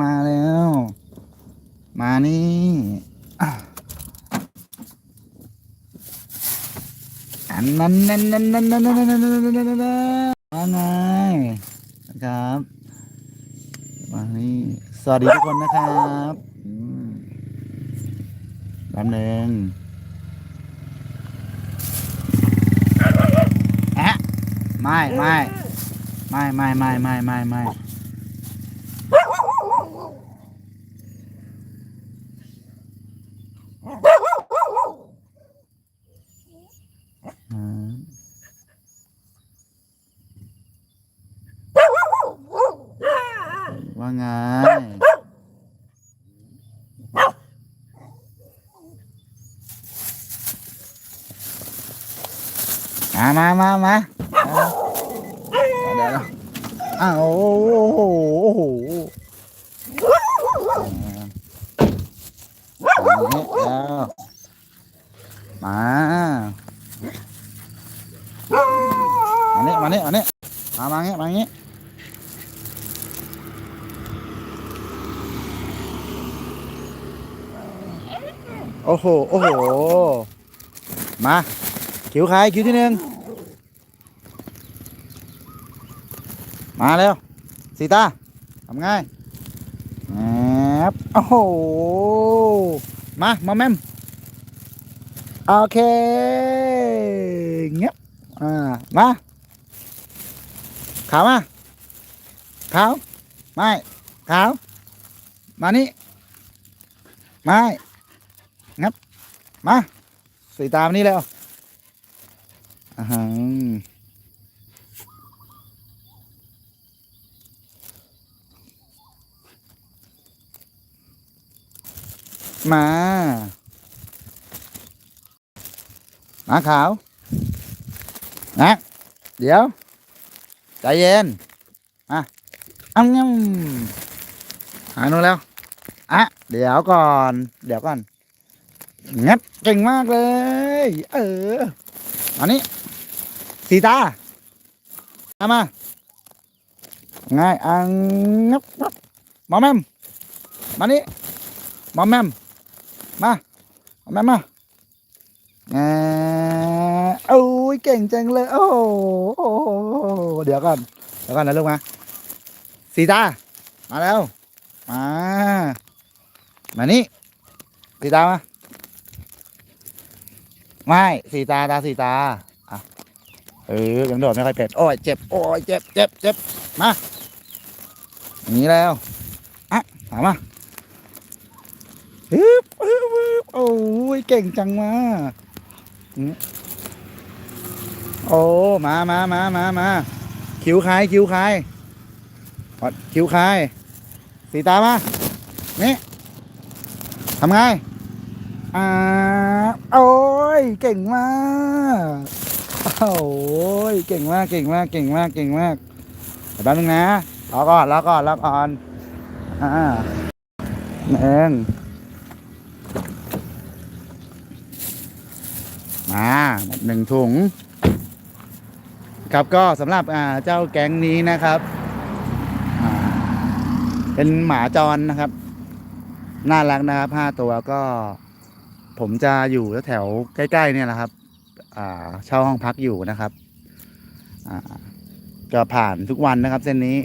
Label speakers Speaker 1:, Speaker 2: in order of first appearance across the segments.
Speaker 1: มาแล้ว มานี่อันนั้นนั่นนั่นนั่นนั่นนั่นนั่นนั่นนั่นนั่นว่าไงนะครับมานี่สวัสดีทุกคนนะครับอืมแป๊บหนึ่งแอะไม่ไม่ไม่ไม่ไม่ไม่ไม่ไม่ อืม ว่าไง มามามามาเดี๋ยวเดี๋ยวอ้าวโอ้โหโอ้โหมาแล้วมา มานี่มานี่มานี่มามางี้มางี้ โอ้โห โอ้โห มาคิวใครคิวที่หนึ่งมาเร็วสีตาทำไงแอบโอ้โห มา มาแมมโอเคเงียบอ่า มา ขาวมาขาว ไม่ ขาว มานี่ ไม่ งับ มาสีตามนี่แล้วอ่าฮะมามาขาวนะเดี๋ยว ใจเย็นมาอ้ำงั้มหาหนูแล้ว อะ เดี๋ยวก่อน เดี๋ยวก่อน งับเก่งมากเลย เอออันนี้ สีตาเอามา ง่ายอังงับงับมอแมมมานี่มอแมมมามอแมมมาแงโอ้ยเก่งจังเลยโอ้โหโอ้โหเดี๋ยวก่อนเดี๋ยวก่อนนะลูกมาสีตา มาแล้ว มา มานี่สีตามา ไม่สีตาตาสีตาอะเออยังโดดไม่ค่อยเป็นโอ้ยเจ็บโอ้ยเจ็บเจ็บเจ็บมาอย่างนี้แล้วอะถามมาฮึบฮึบฮึบโอ้ยเก่งจังมาโอ้มามามามามาคิ้วใครคิ้วครวัดคิ้วใครสีตามานี่ทำไง อ่าโอ้ยเก่งมากโอ้ยเก่งมากเก่งมากเก่งมากเก่งมากเดี๋ยวแป๊บนึงนะรอก่อนรอก่อนรอก่อนอ่าหนึ่งมาหนึ่งถุง ครับก็สำหรับอ่าเจ้าแก๊งนี้นะครับเป็นหมาจรนะครับ น่ารักนะครับห้าตัวก็ ผมจะอยู่แถวใกล้ ๆ เนี่ยแหละครับเช่าห้องพักอยู่นะครับก็ผ่านทุกวันนะครับ เส้นนี้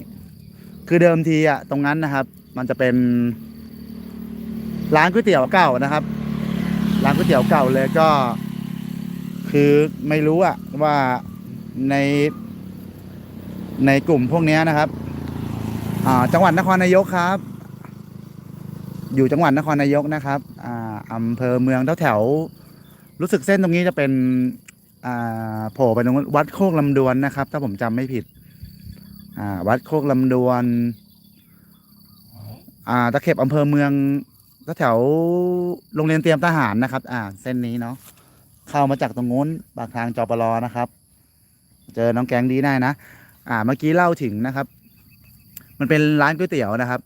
Speaker 1: คือเดิมทีอะตรงนั้นนะครับ มันจะเป็นร้านก๋วยเตี๋ยวเก่านะครับ ร้านก๋วยเตี๋ยวเก่าเลยก็ คือไม่รู้อะว่าในในกลุ่มพวกนี้นะครับจังหวัดนครนายกครับ อยู่จังหวัดนครนายกนะครับอ่า อำเภอเมืองแถวแถวรู้สึกเส้นตรงนี้จะเป็นอ่าโผล่ไปตรงวัดโคกลำดวนนะครับ ถ้าผมจำไม่ผิดอ่าวัดโคกลำดวนอ่าตะเข็บอำเภอเมืองแถวโรงเรียนเตรียมทหารนะครับ อ่า เส้นนี้เนาะเข้ามาจากตรงนู้นปากทางจอปรนะครับ เจอน้องแกงดีได้นะ อ่า เมื่อกี้เล่าถึงนะครับ มันเป็นร้านก๋วยเตี๋ยวนะครับ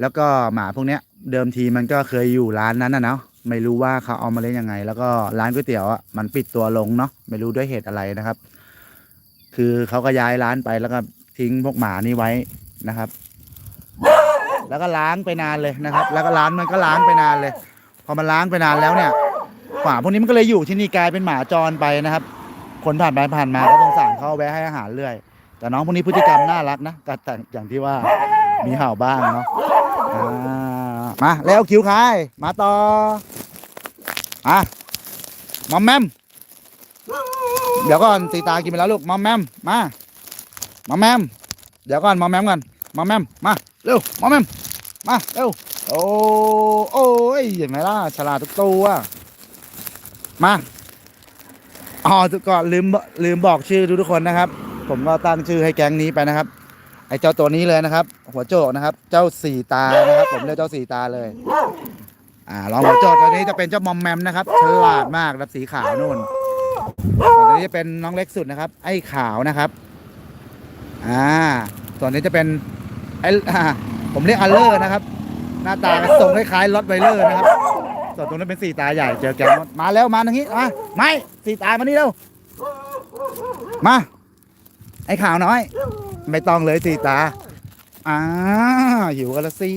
Speaker 1: แล้วก็หมาพวกเนี้ยเดิมทีมันก็เคยอยู่ร้านนั้นนะเนาะไม่รู้ว่าเขาเอามาเล่นยังไง แล้วก็ร้านก๋วยเตี๋ยวอะมันปิดตัวลงเนาะไม่รู้ด้วยเหตุอะไรนะครับ คือเขาก็ย้ายร้านไปแล้วก็ทิ้งพวกหมานี่ไว้นะครับ แล้วก็ล้างไปนานเลยนะครับ แล้วก็ล้างมันก็ล้างไปนานเลย พอมันล้างไปนานแล้วเนี่ยหมาพวกนี้มันก็เลยอยู่ที่นี่กลายเป็นหมาจรไปนะครับ คนผ่านไปผ่านมาก็ต้องสั่งเข้าแวะให้อาหารเรื่อย แต่น้องพวกนี้พฤติกรรมน่ารักนะก็แต่อย่างที่ว่ามีเห่าบ้างเนาะ อ่ามาแล้วคิวใครมาต่ออะมอมแมมเดี๋ยวก่อนสีตากินไปแล้วลูกมอมแมมมามอมแมมเดี๋ยวก่อนมอมแมมก่อนมอมแมมมาเร็วมอมแมมมาเร็วโอ้โอ้ยเห็นไหมล่ะฉลาดทุกตัวมาอ๋อทุกคนลืมลืมบอกชื่อทุกคนนะครับ ผมก็ตั้งชื่อให้แก๊งนี้ไปนะครับ ไอ้เจ้าตัวนี้เลยนะครับ หัวโจกนะครับ เจ้าสี่ตานะครับ ผมเรียกเจ้าสี่ตาเลย อ่าลองหัวโจกตัวนี้จะเป็นเจ้ามอมแมมนะครับฉลาดมากรับสีขาวนู่นส่วนตัวนี้จะเป็นน้องเล็กสุดนะครับ ไอ้ขาวนะครับอ่าส่วนนี้จะเป็นไอ้อ่าผมเรียกอัลเลอร์นะครับ หน้าตาทรงคล้ายๆรถไวเลอร์นะครับ ส่วนตรงนั้นเป็นสี่ตาใหญ่เจอแกงมาแล้วมาทางนี้มาไม่สี่ตามานี่เร็วมาไอ้ขาวน้อย ไม่ต้องเลยสี่ตาอ่าหิวกันละสิ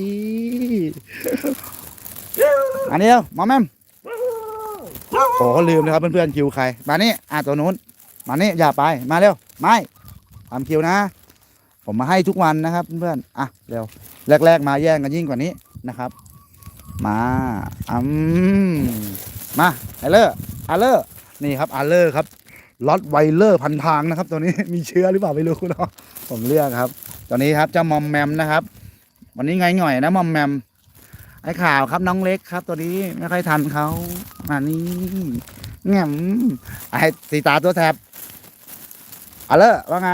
Speaker 1: อันนี้เร็วมาแม่มโอ้เขาลืมเลยครับเพื่อนๆคิวใคร มานี่อ่าตัวนู้น มานี่อย่าไปมาเร็วไม่ทำคิวนะ ผมมาให้ทุกวันนะครับเพื่อนๆอะเร็วแรก ๆ มาแย่งกันยิ่งกว่านี้นะครับ มาอืมมาไอเลอร์อาเลอร์นี่ครับอาเลอร์ครับล็อตไวเลอร์พันทางนะครับ ตัวนี้มีเชื้อหรือเปล่าไม่รู้เนาะ ผมเลือกครับตัวนี้ครับเจ้ามอมแมมนะครับ วันนี้ไงหน่อยนะมอมแมม ไอ้ข่าวครับน้องเล็กครับ ตัวนี้ไม่ค่อยทันเขามานี่แง่มไอ้สีตาตัวแทบอาเลอร์ว่าไง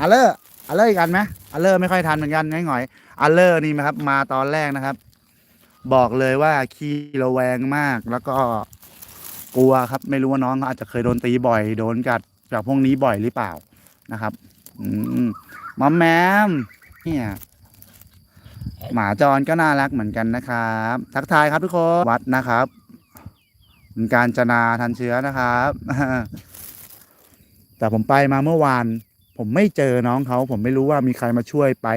Speaker 1: อาเลอร์อาเลอร์อีกอันไหมอาเลอร์ไม่ค่อยทันเหมือนกันไงหน่อยอาเลอร์นี่นะครับ มาตอนแรกนะครับ บอกเลยว่าขี้ระแวงมากแล้วก็กลัวครับ ไม่รู้ว่าน้องเขาอาจจะเคยโดนตีบ่อย โดนกัดจากพวกนี้บ่อยหรือเปล่านะครับ อืมมอมแมมเนี่ยหมาจรก็น่ารักเหมือนกันนะครับ ทักทายครับทุกคนวัดนะครับเป็นการจนาทันเชื้อนะครับ แต่ผมไปมาเมื่อวาน ผมไม่เจอน้องเขา ผมไม่รู้ว่ามีใครมาช่วยไป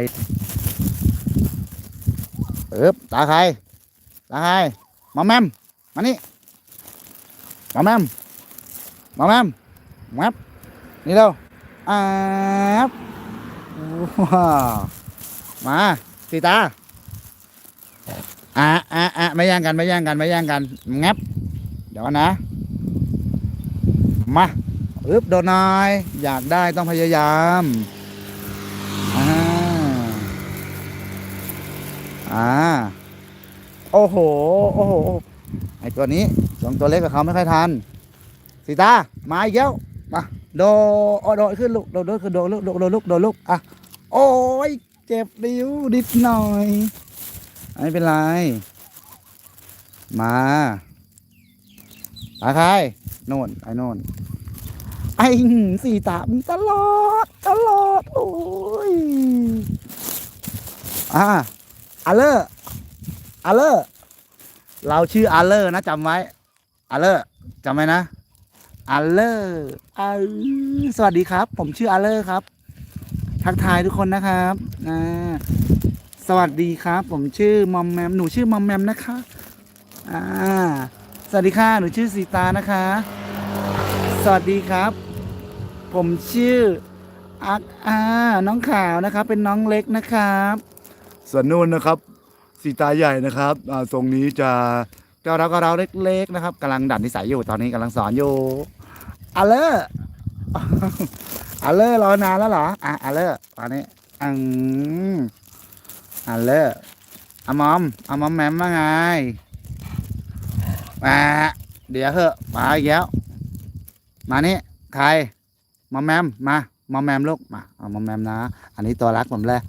Speaker 1: เอ๊บตาใคร ตาใครมอมแมม มานี่มอมแมมมอมแมมแมบนี่เร็ว อาบว้าวมาสีตาอะอะอะไม่แย่งกันไม่แย่งกันไม่แย่งกันงับเดี๋ยวนะ มาอึบโดนหน่อยอยากได้ต้องพยายามอ่าอ่าโอ้โห โอ้โห ไอตัวนี้สองตัวเล็กกับเขาไม่ค่อยทันสีตา มาอีกแล้ว มา โดโอดดขึ้นลูกโดดโดดขึ้นโดดลูกโดดลูกโดดลูกอะโอ้ยเจ็บดิ้วนิดหน่อยไม่เป็นไร มาตาใครโน่นไอ้โน่นไอ้สี่ตามตลอดตลอดโอ้ยอ่าอาเลอร์อาเลอร์เราชื่ออาเลอร์นะจำไว้อาเลอร์จำไว้นะ อาเลอร์อาสวัสดีครับ ผมชื่ออาเลอร์ครับ ทักทายทุกคนนะครับอ่าสวัสดีครับ ผมชื่อมอมแมมหนูชื่อมอมแมมนะคะอ่าสวัสดีค่ะหนูชื่อสีตานะคะ สวัสดีครับ ผมชื่ออักอาน้องขาวนะครับ เป็นน้องเล็กนะครับส่วนนู่นนะครับสีตาใหญ่นะครับอ่าทรงนี้จะเก้าเราก็เราเล็ก ๆ นะครับกำลังดัดนิสัยอยู่ตอนนี้กำลังสอนอยู่ อเลอร์อเลอร์รอนานแล้วเหรอ อะอเลอร์ตอนนี้อืมอเลอร์อมอมอมอมแมมว่าไงอ่าเดี๋ยวเหอะมาอีกแล้วมานี่ใครมอมแมมมามอมแมมลูกมาเอามอมแมมนะ อันนี้ตัวรักผมเลย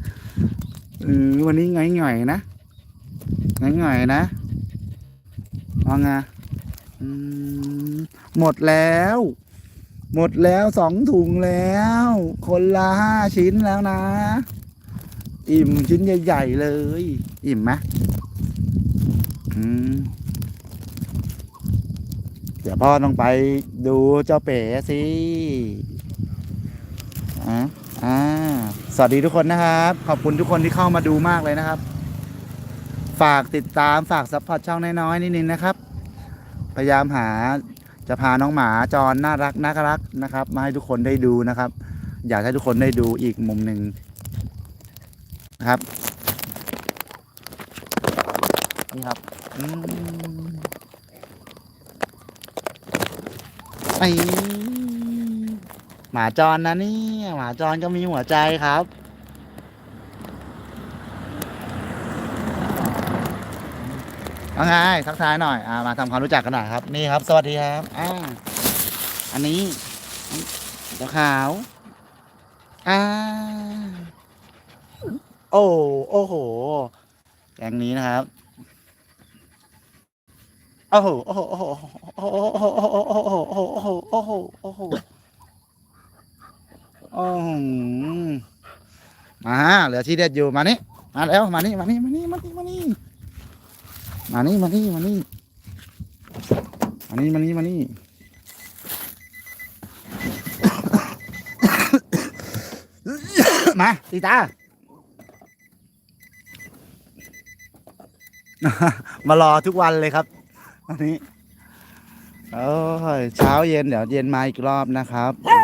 Speaker 1: เออวันนี้ไงหน่อยๆนะง่ายๆนะว่าไงอืมหมดแล้ว หมดแล้วสองถุงแล้ว คนละห้าชิ้นแล้วนะ อิ่มชิ้นใหญ่ ๆ เลย อิ่มไหมอืมเดี๋ยวพ่อต้องไปดูเจ้าเป๋สิอ่าอ่า สวัสดีทุกคนนะครับ ขอบคุณทุกคนที่เข้ามาดูมากเลยนะครับ ฝากติดตามฝากซัพพอร์ตช่องน้อยๆนิดนึงนะครับ พยายามหา จะพาน้องหมาจรน่ารักน่ารักนะครับ มาให้ทุกคนได้ดูนะครับ อยากให้ทุกคนได้ดูอีกมุมหนึ่งนะครับ นี่ครับอไอหมาจรนะนี่หมาจรก็มีหัวใจครับ ว่าไงทักทายหน่อยอ่ามาทำความรู้จักกันหน่อยครับนี่ครับ สวัสดีครับอ่าอันนี้เจ้าขาวอ่าโอ้โอ้โหแกงนี้นะครับโอ้โหโอ้โหโอ้โหโอ้โหโอ้โหโอ้โหโอ้โหโอ้โหโอ้โหโอ้โหโอ้โหโอ้โหมาเหลือที่เด็ดอยู่มานี่มาแล้วมานี่มานี่มานี่มานี่มานี่ มานี่มานี่มานี่มานี่มานี่มานี่มาตีตา มารอทุกวันเลยครับอันนี้โอ้ยเช้าเย็นเดี๋ยวเย็นมาอีกรอบนะครับอ่า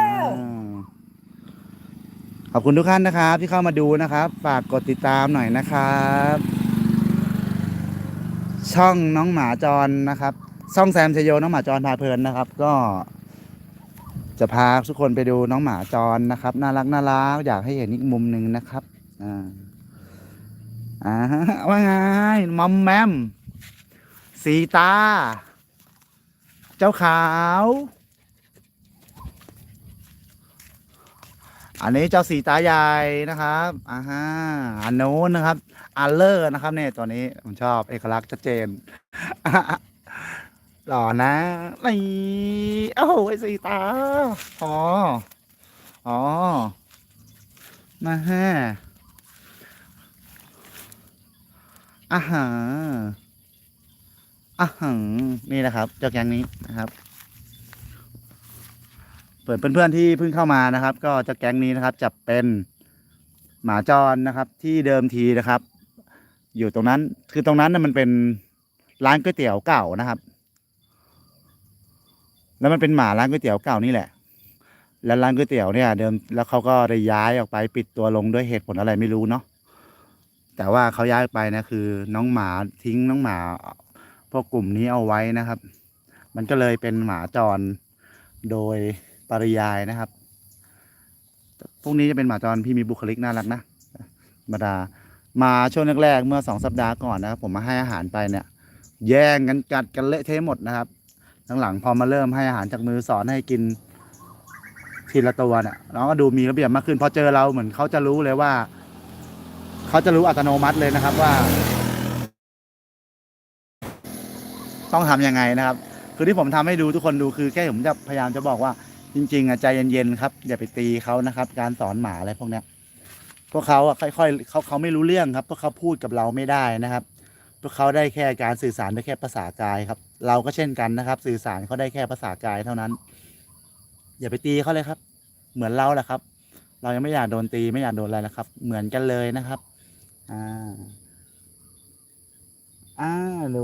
Speaker 1: ขอบคุณทุกท่านนะครับ ที่เข้ามาดูนะครับ ฝากกดติดตามหน่อยนะครับ ช่องน้องหมาจรนะครับ ช่องแซมชโยน้องหมาจรพาเพลินนะครับ ก็จะพาทุกคนไปดูน้องหมาจรนะครับ น่ารักน่ารักอยากให้เห็นอีกมุมหนึ่งนะครับอ่าอ่าว่าไงมอมแมม สีตา เจ้าขาว อันนี้เจ้าสีตาใหญ่นะครับอ่าฮะอันโน้นนะครับ อัลเลอร์นะครับเนี่ยตัวนี้ผมชอบเอกลักษณ์ชัดเจนหล่อนะนี่โอ้โหสีตาอ๋ออ๋อมาฮะอาหารอาหารนี่นะครับเจ้าแกงนี้นะครับเปิดเพื่อนๆที่เพิ่งเข้ามานะครับ ก็เจ้าแก๊งนี้นะครับจะเป็นหมาจรนะครับ ที่เดิมทีนะครับ อยู่ตรงนั้น คือตรงนั้นน่ะมันเป็นร้านก๋วยเตี๋ยวเก่านะครับ แล้วมันเป็นหมาร้านก๋วยเตี๋ยวเก่านี่แหละ แล้วร้านก๋วยเตี๋ยวเนี่ย เดิมแล้วเขาก็ได้ย้ายออกไปปิดตัวลงด้วยเหตุผลอะไรไม่รู้เนาะแต่ว่าเขาย้ายไปนะคือ น้องหมาทิ้งน้องหมาพวกกลุ่มนี้เอาไว้นะครับ มันก็เลยเป็นหมาจรโดยปริยายนะครับ พวกนี้จะเป็นหมาจรที่มีบุคลิกน่ารักนะธรรมดา มาช่วงแรกๆเมื่อสองสัปดาห์ก่อนนะครับ ผมมาให้อาหารไปเนี่ย แย่งกันกัดกันเละเทะหมดนะครับหลังๆพอมาเริ่มให้อาหารจากมือสอนให้กินทีละตัวเนี่ยน้องก็ดูมีระเบียบมากขึ้น พอเจอเราเหมือนเขาจะรู้เลยว่า เขาจะรู้อัตโนมัติเลยนะครับว่า ต้องทำยังไงนะครับ คือที่ผมทำให้ดูทุกคนดูคือแค่ผมจะพยายามจะบอกว่าจริง ๆอะใจเย็นๆครับอย่าไปตีเขานะครับ การสอนหมาอะไรพวกเนี้ย พวกเขาอะค่อยๆเขาเขาไม่รู้เรื่องครับพวกเขาพูดกับเราไม่ได้นะครับ พวกเขาได้แค่การสื่อสารได้แค่ภาษากายครับ เราก็เช่นกันนะครับ สื่อสารเขาได้แค่ภาษากายเท่านั้น อย่าไปตีเขาเลยครับ เหมือนเราแหละครับ เรายังไม่อยากโดนตีไม่อยากโดนอะไรนะครับ เหมือนกันเลยนะครับอ่าอ้าโล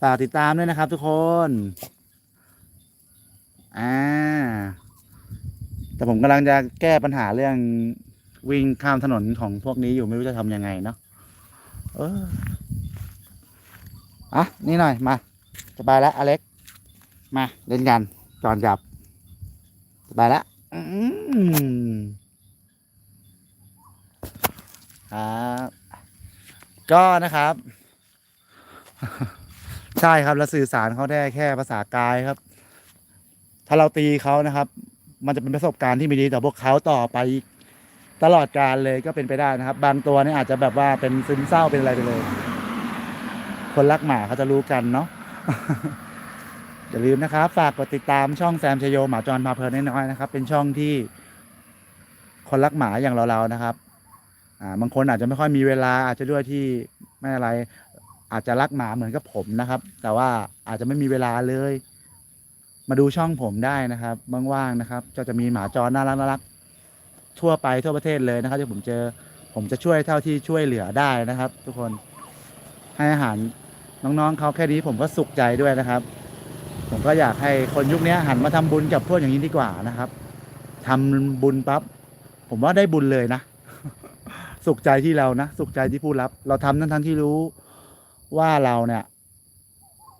Speaker 1: ฝากติดตามด้วยนะครับทุกคน อ่า แต่ผมกำลังจะแก้ปัญหาเรื่องวิ่งข้ามถนนของพวกนี้อยู่ไม่รู้จะทำยังไงเนาะเอออะนี่หน่อยมาสบายแล้วอเล็ก มาเล่นกันจอนจับสบายแล้วอืมครับก็นะครับ ใช่ครับแล้วสื่อสารเขาได้แค่ภาษากายครับ ถ้าเราตีเขานะครับ มันจะเป็นประสบการณ์ที่ไม่ดีต่อพวกเขาต่อไปตลอดการเลยก็เป็นไปได้นะครับ บางตัวนี่อาจจะแบบว่าเป็นซึมเศร้าเป็นอะไรไปเลย คนรักหมาเขาจะรู้กันเนาะอย่าลืมนะครับ ฝากกดติดตามช่องแซมชโยหมาจรพาเพลินน้อยๆนะครับ เป็นช่องที่ คนรักหมาอย่างเราๆนะครับ อ่า บางคนอาจจะไม่ค่อยมีเวลา อาจจะด้วยที่ไม่อะไร อาจจะรักหมาเหมือนกับผมนะครับ แต่ว่าอาจจะไม่มีเวลาเลย มาดูช่องผมได้นะครับว่างๆนะครับ ก็จะมีหมาจรน่ารักน่ารักทั่วไปทั่วประเทศเลยนะครับที่ผมเจอผมจะช่วยเท่าที่ช่วยเหลือได้นะครับ ทุกคนให้อาหารน้องๆเขาแค่นี้ผมก็สุขใจด้วยนะครับ ผมก็อยากให้คนยุคนี้หันมาทำบุญกับพวกอย่างนี้ดีกว่านะครับทำบุญปั๊บผมว่าได้บุญเลยนะ สุขใจที่เรานะสุขใจที่ผู้รับ เราทำทั้งทั้งที่รู้ว่าเราเนี่ย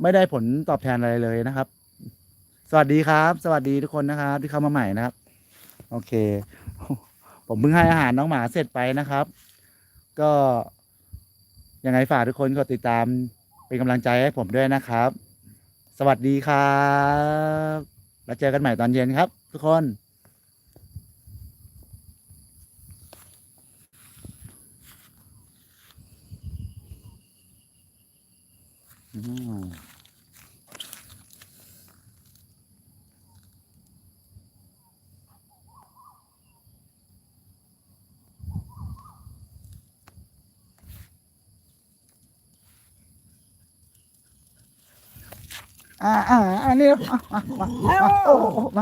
Speaker 1: ไม่ได้ผลตอบแทนอะไรเลยนะครับ สวัสดีครับ สวัสดีทุกคนนะครับ ที่เข้ามาใหม่นะครับ โอเค ผมเพิ่งให้อาหารน้องหมาเสร็จไปนะครับ ก็ยังไงฝากทุกคนกดติดตามเป็นกำลังใจให้ผมด้วยนะครับ สวัสดีครับ แล้วเจอกันใหม่ตอนเย็นครับ ทุกคนอืม อ่าอ่าอันนี้มาม